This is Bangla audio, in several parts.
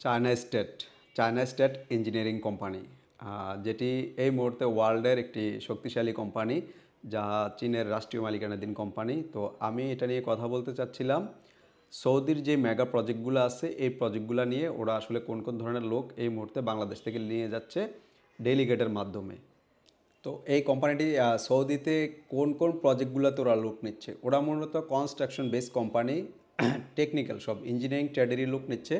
China state China state engineering company যেটি এই মুহূর্তে ওয়ার্ল্ডের একটি শক্তিশালী কোম্পানি যা চীনের রাষ্ট্রীয় মালিকানাধীন কোম্পানি তো আমি এটা নিয়ে কথা বলতে চাচ্ছিলাম। সৌদির যে মেগা প্রজেক্টগুলো আছে, এই প্রজেক্টগুলো নিয়ে ওরা আসলে কোন কোন ধরনের লোক এই মুহূর্তে বাংলাদেশ থেকে নিয়ে যাচ্ছে ডেলিগেটের মাধ্যমে। তো এই কোম্পানিটি সৌদিতে কোন কোন প্রজেক্টগুলোতে ওরা লোক নিচ্ছে? ওরা মূলত কনস্ট্রাকশন বেস কোম্পানি টেকনিক্যাল সব ইঞ্জিনিয়ারিং ট্রেডেরই লোক নিচ্ছে।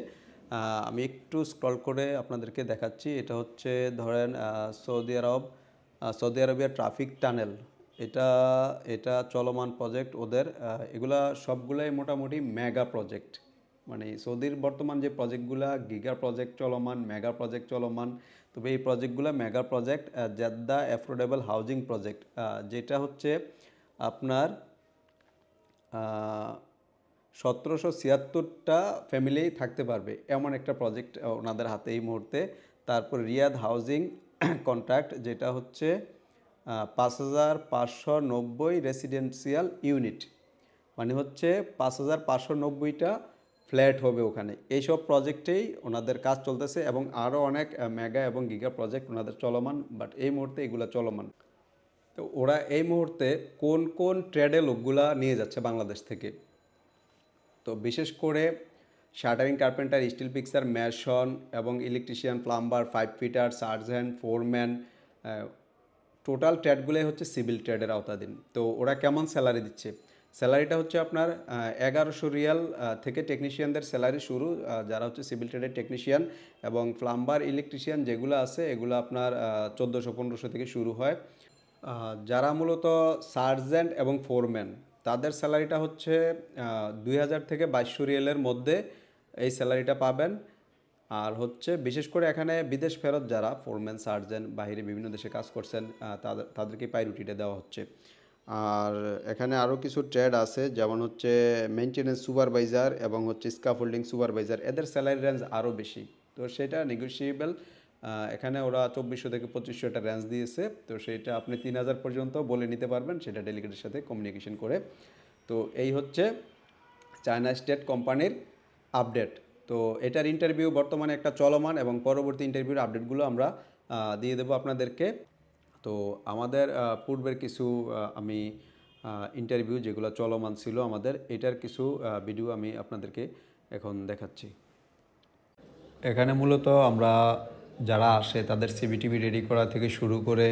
আমি একটু স্ক্রল করে আপনাদেরকে দেখাচ্ছি। এটা হচ্ছে ধরেন Saudi Arab Saudi Arabia traffic tunnel এটা এটা চলমান প্রজেক্ট ওদের এগুলা সবগুলাই মোটামুটি মেগা প্রজেক্ট মানে সৌদির বর্তমান যে প্রজেক্টগুলা গিগা প্রজেক্ট চলমান মেগা প্রজেক্ট চলমান, তবে এই প্রজেক্টগুলো mega project Jeddah affordable housing project যেটা হচ্ছে আপনার সতেরোশো ছিয়াত্তরটা ফ্যামিলি থাকতে পারবে এমন একটা প্রজেক্ট ওনাদের হাতে এই মুহূর্তে। তারপর রিয়াদ হাউজিং কন্ট্রাক্ট যেটা হচ্ছে পাঁচ হাজার পাঁচশো নব্বই রেসিডেন্সিয়াল ইউনিট মানে হচ্ছে পাঁচ হাজার পাঁচশো নব্বইটা ফ্ল্যাট হবে ওখানে। এইসব প্রজেক্টেই ওনাদের কাজ চলতেছে এবং আরও অনেক মেগা এবং গিগা প্রজেক্ট ওনাদের চলমান বাট এই মুহূর্তে এগুলো চলমান। তো ওরা এই মুহূর্তে কোন কোন ট্রেডে লোকগুলা নিয়ে যাচ্ছে বাংলাদেশ থেকে? তো বিশেষ করে shuttering carpenter, steel fixer mason এবং electrician, plumber pipe fitter sergeant foreman total ট্রেডগুলোই হচ্ছে সিভিল ট্রেডের আওতাধীন। তো ওরা কেমন স্যালারি দিচ্ছে? স্যালারিটা হচ্ছে আপনার এগারোশো রিয়াল থেকে টেকনিশিয়ানদের স্যালারি শুরু যারা হচ্ছে সিভিল ট্রেডের টেকনিশিয়ান এবং প্লাম্বার ইলেকট্রিশিয়ান যেগুলো আছে, এগুলো আপনার চোদ্দোশো পনেরোশো থেকে শুরু হয়। যারা মূলত সার্জেন্ট এবং ফোরম্যান তাদের স্যালারিটা হচ্ছে দুই হাজার থেকে বাইশশো রিয়েলের মধ্যে এই স্যালারিটা পাবেন। আর হচ্ছে বিশেষ করে এখানে বিদেশ ফেরত যারা, ফোরম্যান সার্জেন বাইরে বিভিন্ন দেশে কাজ করছেন তাদের, তাদেরকে পাইরুটিটা দেওয়া হচ্ছে। আর এখানে আরও কিছু ট্রেড আছে, যেমন হচ্ছে মেনটেনেন্স সুপারভাইজার এবং হচ্ছে স্কাফোল্ডিং সুপারভাইজার। এদের স্যালারি রেঞ্জ আরও বেশি। তো সেটা নেগোসিয়েবল এখানে ওরা চব্বিশশো থেকে পঁচিশশো একটা রেঞ্জ দিয়েছে। তো সেটা আপনি তিন হাজার পর্যন্ত বলে নিতে পারবেন, সেটা ডেলিগেটের সাথে কমিউনিকেশন করে। তো এই হচ্ছে চায়না স্টেট কোম্পানির আপডেট তো এটার ইন্টারভিউ বর্তমানে একটা চলমান এবং পরবর্তী ইন্টারভিউর আপডেটগুলো আমরা দিয়ে দেবো আপনাদেরকে। তো আমাদের পূর্বের কিছু আমি ইন্টারভিউ যেগুলো চলমান ছিল আমাদের, এটার কিছু ভিডিও আমি আপনাদেরকে এখন দেখাচ্ছি। এখানে মূলত আমরা যারা আসে তাদের সিবিটিভি রেডি করা থেকে শুরু করে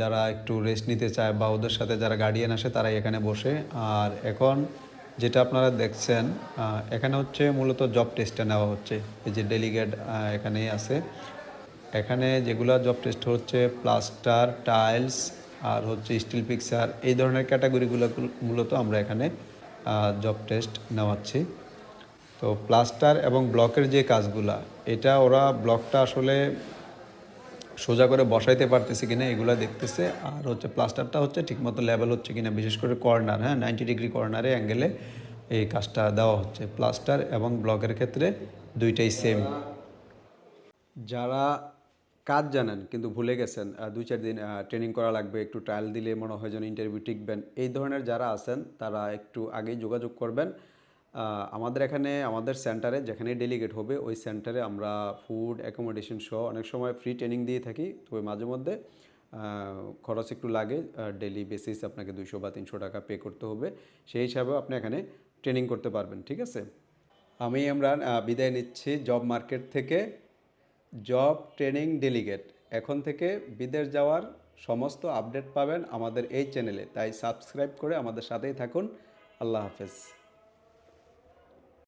যারা একটু রেস্ট নিতে চায় বা ওদের সাথে যারা গার্ডিয়ান আসে তারাই এখানে বসে। আর এখন যেটা আপনারা দেখছেন এখানে হচ্ছে মূলত জব টেস্টটা নেওয়া হচ্ছে। এই যে ডেলিগেট এখানেই আছে। এখানে যেগুলো জব টেস্ট হচ্ছে প্লাস্টার টাইলস আর হচ্ছে স্টিল পিকচার এই ধরনের ক্যাটাগরিগুলো মূলত আমরা এখানে জব টেস্ট নেওয়াচ্ছি। তো প্লাস্টার এবং ব্লকের যে কাজগুলা এটা ওরা ব্লকটা আসলে সোজা করে বসাইতে পারতেছে কিনা এগুলো দেখতেছে। আর হচ্ছে প্লাস্টারটা হচ্ছে ঠিকমতো লেভেল হচ্ছে কিনা, বিশেষ করে কর্নার হ্যাঁ নাইনটি ডিগ্রি কর্নারে অ্যাঙ্গেলে এই কাজটা দেওয়া হচ্ছে। প্লাস্টার এবং ব্লকের ক্ষেত্রে দুইটাই সেম যারা কাজ জানেন কিন্তু ভুলে গেছেন দুই চার দিন ট্রেনিং করা লাগবে, একটু ট্রায়াল দিলে মনে হয় যেন ইন্টারভিউ টিকবেন। এই ধরনের যারা আছেন, তারা একটু আগেই যোগাযোগ করবেন। আমাদের এখানে, আমাদের সেন্টারে যেখানে ডেলিগেট হবে, ওই সেন্টারে আমরা ফুড অ্যাকোমোডেশন সহ অনেক সময় ফ্রি ট্রেনিং দিয়ে থাকি। তবে মাঝে মধ্যে খরচ একটু লাগে ডেলি বেসিস আপনাকে দুশো বা তিনশো টাকা পে করতে হবে। সেই হিসাবেও আপনি এখানে ট্রেনিং করতে পারবেন, ঠিক আছে? আমি আমরা বিদায় নিচ্ছি জব মার্কেট থেকে। জব ট্রেনিং ডেলিগেট এখন থেকে বিদেশ যাওয়ার সমস্ত আপডেট পাবেন আমাদের এই চ্যানেলে তাই সাবস্ক্রাইব করে আমাদের সাথেই থাকুন। আল্লাহ হাফেজ।